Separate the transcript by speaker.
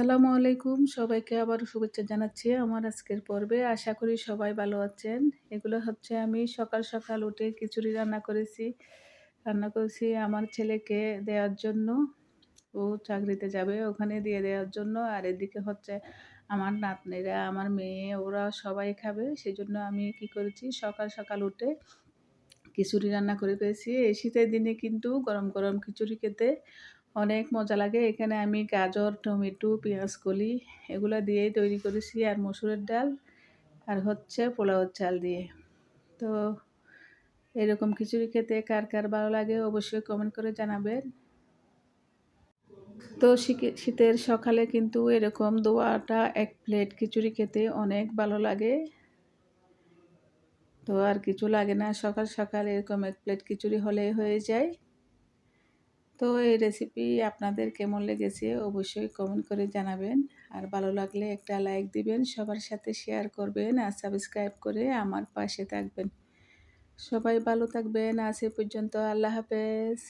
Speaker 1: আসসালামু আলাইকুম। সবাইকে আবার শুভেচ্ছা জানাচ্ছি আমার আজকের পর্বে। আশা করি সবাই ভালো আছেন। এগুলো হচ্ছে আমি সকাল সকাল উঠে খিচুড়ি রান্না করেছি। রান্না করেছি আমার ছেলেকে দেওয়ার জন্য। ও চাকরিতে যাবে ওখানে দিয়ে দেওয়ার জন্য। আর এদিকে হচ্ছে আমার নাতনিরা, আমার মেয়ে, ওরা সবাই খাবে। সেই জন্য আমি কি করেছি, সকাল সকাল উঠে খিচুড়ি রান্না করে পেয়েছি এই শীতের দিনে কিন্তু গরম গরম খিচুড়ি খেতে অনেক মজা লাগে। এখানে আমি গাজর, টমেটো পেঁয়াজ কলি এগুলো দিয়েই তৈরি করেছি আর মসুরের ডাল আর হচ্ছে পোলাওর চাল দিয়ে। তো এরকম খিচুড়ি খেতে কার কার ভালো লাগে অবশ্যই কমেন্ট করে জানাবেন। তো শীতের সকালে কিন্তু এরকম দোয়াটা এক প্লেট খিচুড়ি খেতে অনেক ভালো লাগে। তো আর কিছু লাগে না, সকাল সকাল এরকম এক প্লেট খিচুড়ি হলে হয়ে যায়। তো এই রেসিপি আপনাদের কেমন লেগেছে অবশ্যই কমেন্ট করে জানাবেন। আর ভালো লাগলে একটা লাইক দিবেন, সবার সাথে শেয়ার করবেন আর সাবস্ক্রাইব করে আমার পাশে থাকবেন। সবাই ভালো থাকবেন, আজ এ পর্যন্ত আল্লাহ হাফেজ।